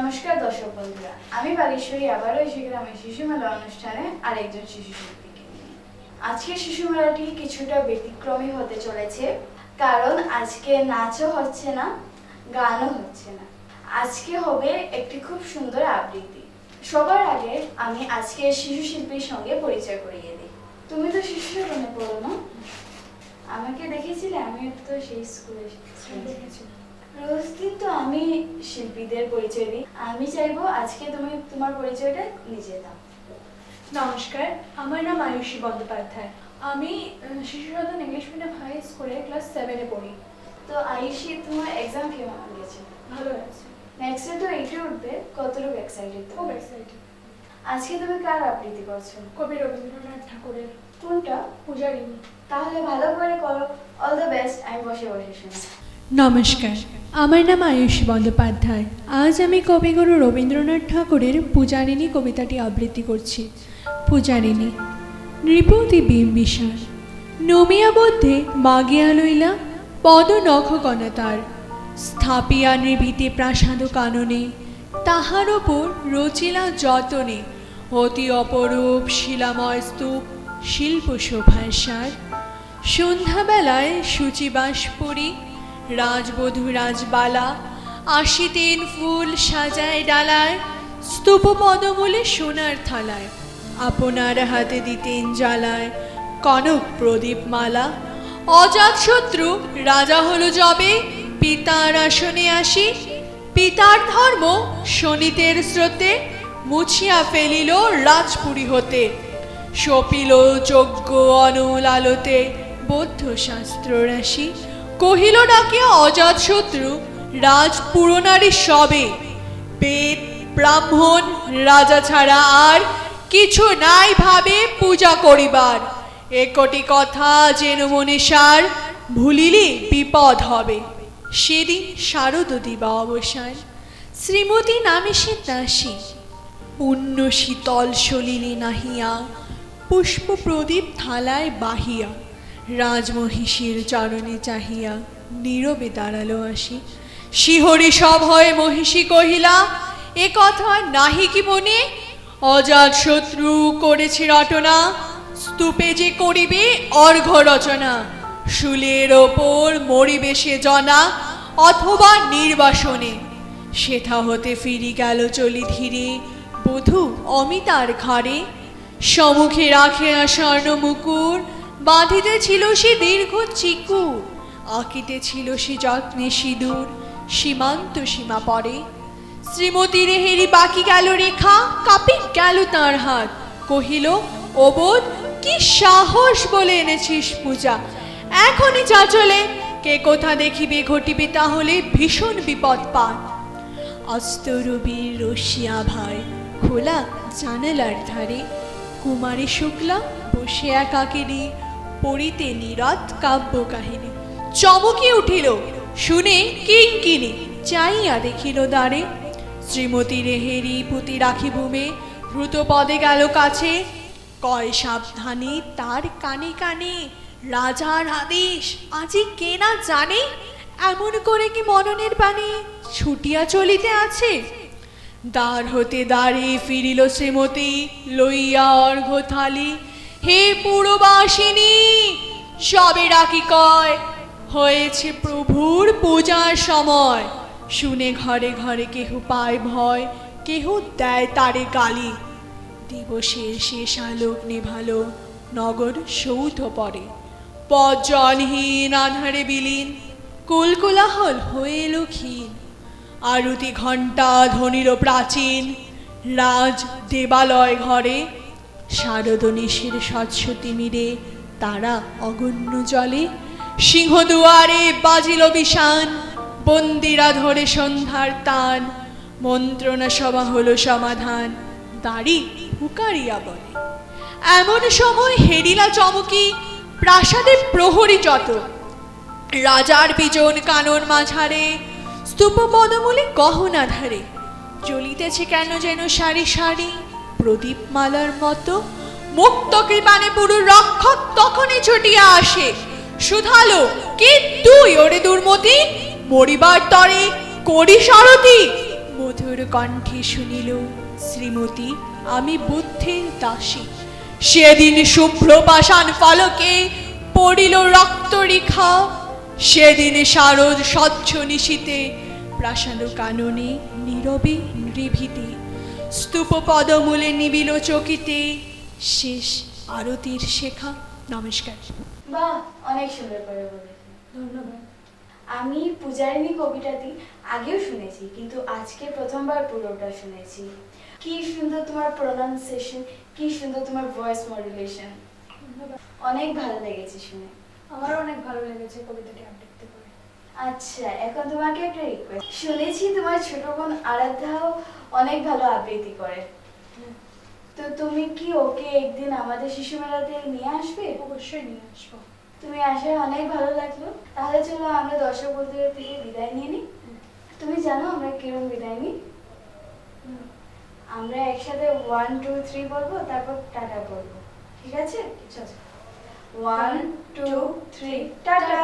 নমস্কার দর্শক বন্ধুরা। আমি বাগেশ্বরী, আবারও এসে এই শিশু মেলা অনুষ্ঠানে আরেকজন শিশু শিল্পীকে আজকে শিশু মেলাটি কিছুটা ব্যতিক্রমী হতে চলেছে, কারণ আজকে নাচও হচ্ছে না, গানও হচ্ছে না। আজকে হবে একটি খুব সুন্দর আবৃত্তি। সবার আগে আমি আজকে শিশু শিল্পীর সঙ্গে পরিচয় করিয়ে দিই। তুমি তো শিশু মনে পড়ো না? আমাকে দেখেছিলে? আমি তো সেই স্কুলে রোজদিন তো আমি শিল্পীদের পরিচয় দিই। আমি চাইব আজকে তুমি তোমার পরিচয়টা নিজে দাও। নমস্কার আমার নাম আয়ুষী বন্দ্যোপাধ্যায়। আমি Shishu Sadan English medium high স্কুলে ক্লাস সেভেনে পড়ি। তো আয়ুষী তোমার এক্সাম কেমন গেছে ভালো আছে নেক্সটে তো এইটে উঠবে কতটুকু এক্সাইটেড খুব এক্সাইটেড আজকে তুমি কার আবৃত্তি করছ? কবি রবীন্দ্রনাথ ঠাকুরের। কোনটা? পূজারিনী তাহলে ভালো করে করো। অল দ্য বেস্ট আমি বসে বসে শুনি নমস্কার। আমার নাম আয়ুষী বন্দ্যোপাধ্যায়। আজ আমি কবিগুরু রবীন্দ্রনাথ ঠাকুরের পূজারিণী কবিতাটি আবৃত্তি করছি। পূজারিণী, নৃপতি বিম্বিসার নমিয়া বদ্ধে মাগিয়া লইলা পদ নখ কণা তার স্থাপিয়া নির্ভীতে প্রাসাদ কাননে, তাহার ওপর রচিলা যতনে, অতি অপরূপ শিলাময় স্তূপ শিল্প শোভার সার। সন্ধ্যাবেলায় সূচিবাস পরি রাজবধূ রাজবালা আশিতেন ফুল সাজায় ডালায়, স্তূপ পদমূলে সোনার থালায়, আপনার হাতে দিতেন জ্বালায় কনক প্রদীপ মালা অজাত শত্রু, রাজা হলো যবে, পিতার আসনে আসি, পিতার ধর্ম শনিতের স্রোতে, মুছিয়া ফেলিল রাজপুরী হতে। সপিল যজ্ঞ অনল আলোতে, বৌদ্ধ শাস্ত্র রাশি কহিল ডাকিয়া অজাত শত্রু, রাজ পুরনারী সবে। বেদ, ব্রাহ্মণ, রাজা ছাড়া আর কিছু নাই ভাবে পূজা করিবার। একটি কথা যেন মনে সার, ভুলিলে বিপদ হবে। সেদিন শারদ দিবা অবসান। শ্রীমতী নামে সে দাসী। পুণ্য শীতল সলিলে নাহিয়া, পুষ্প প্রদীপ থালায় বাহিয়া। রাজমহিষীর চরণে চাহিয়া নীরবে দাঁড়াল আসি। শিহরি সব হয়ে মহিষী কহিলা, এ কথা নাহি কি মনে? অজাত শত্রু করেছে রটনা, স্তূপে যে করিবে অর্ঘ রচনা। শুলের ওপর মরিবে সে জনা, অথবা নির্বাসনে। সেথা হতে ফিরি গেল চলি ধীরে, বধূ অমিতার ঘরে। সমুখে রাখে স্বর্ণ মুকুর বাঁধিতে ছিল সে দীর্ঘ চিকু আঁকিতে ছিল সে যত্নে সিঁদুর, সীমান্ত সীমা পরে। শ্রীমতী রেহেরি বাকি গেল রেখা কাপি গেল তাঁর হাত। কহিল ওবোধ কি সাহস বলে এনেছিস পূজা। এখনই চা চলে, কে কোথা দেখিবে ঘটিবে তাহলে ভীষণ বিপদ পান। অস্তরবীর রশিয়া ভাই, খোলা জানালার ধারে। কুমারী শুক্লা বসে একাকিনী পড়িতে নীরদ কাব্য কাহিনী চমকি উঠিল, শুনে কিঙ্কিনি চাইয়া দেখিল দ্বারে, শ্রীমতী রেহেরি পুঁতি রাখি ভূমে, দ্রুত পদে গেল কাছে, কয় সাবধানে তার কানে কানে, রাজার আদেশ আজি কে না জানে, এমন করে কি মননের পানে ছুটিয়া চলিতে আছে? দ্বার হতে দ্বারে ফিরিল শ্রীমতী, লইয়া অর্ঘ থালি হে পুরবাসিনী, সবে ডাকি কয়, হয়েছে প্রভুর পূজার সময়। শুনে ঘরে ঘরে কেহ পায় ভয়, কেহ দেয় তারে গালি। দিবসের শেষ আলোক নেভালো, নগর সৌধ পরে পথ জলহীন, আধারে বিলীন কুলকুলাহল হয়ে এলো ক্ষীণ। আরতি ঘণ্টা ধ্বনির প্রাচীন, রাজ দেবালয় ঘরে শারদ নিশির স্বচ্ছ তিমিরে তারা অগণ্য জলে। সিংহদুয়ারে বাজিল বিষান বন্দিরা ধরে সন্ধ্যার তান। মন্ত্রণা সভা হলো সমাধান, দাড়ি হুকারিয়া বলে। এমন সময় হেরিলা চমকি, প্রাসাদে প্রহরী যত। রাজার বিজন কানন মাঝারে, স্তূপ পদমূলে গহনা ধারে। জ্বলিতেছে কেন যেন সারি সারি। প্রদীপ মালার মতো মুক্ত কৃপানে পুরো রক্ষক তখনই ছুটিয়া আসে। সুধালো, কে তুই ওরে দুর্মতি? মরিবার তরে করি সারথি? মধুর কণ্ঠে শুনিল, শ্রীমতী, আমি বুদ্ধির দাসী। সেদিন শুভ্র পাষাণ ফলকে পড়িল রক্তরেখা। সেদিন শারদ স্বচ্ছ নিশীতে প্রাসাদ কাননে নীরবে নিভৃতে। স্তূপ পদমূলে নিবিল চকিতে শেষ আরতির শেখা। নমস্কার। বাহ অনেক সুন্দর করে ধন্যবাদ। আমি পূজারিনী কবিতাটি আগেও শুনেছি কিন্তু আজকে প্রথমবার পুরোটা শুনেছি। কি সুন্দর তোমার প্রোনাউন্সিয়েশন কি সুন্দর তোমার ভয়েস মডুলেশন অনেক ভালো লেগেছে শুনে। আমার অনেক ভালো লেগেছে কবিতাটি আবৃত্তি করে আচ্ছা এখন তোমাকে একটা রিকোয়েস্ট শুনেছি তোমার ছোট বোন আরাধ্যাও অনেক ভালো আবৃত্তি করে। তো তুমি কি ওকে একদিন আমাদের শিশু মেলাতে নিয়ে আসবে? অবশ্যই নিয়ে আসব। তুমি আসায় অনেক ভালো লাগল। তাহলে চলো আমরা দর্শক বন্ধুদের থেকে বিদায় নিয়ে নিই। তুমি জানো আমরা কিরম বিদায় নিই? আমরা একসাথে ওয়ান টু থ্রি বলব তারপর টাটা বলব। ঠিক আছে? ঠিক আছে। One two three tata.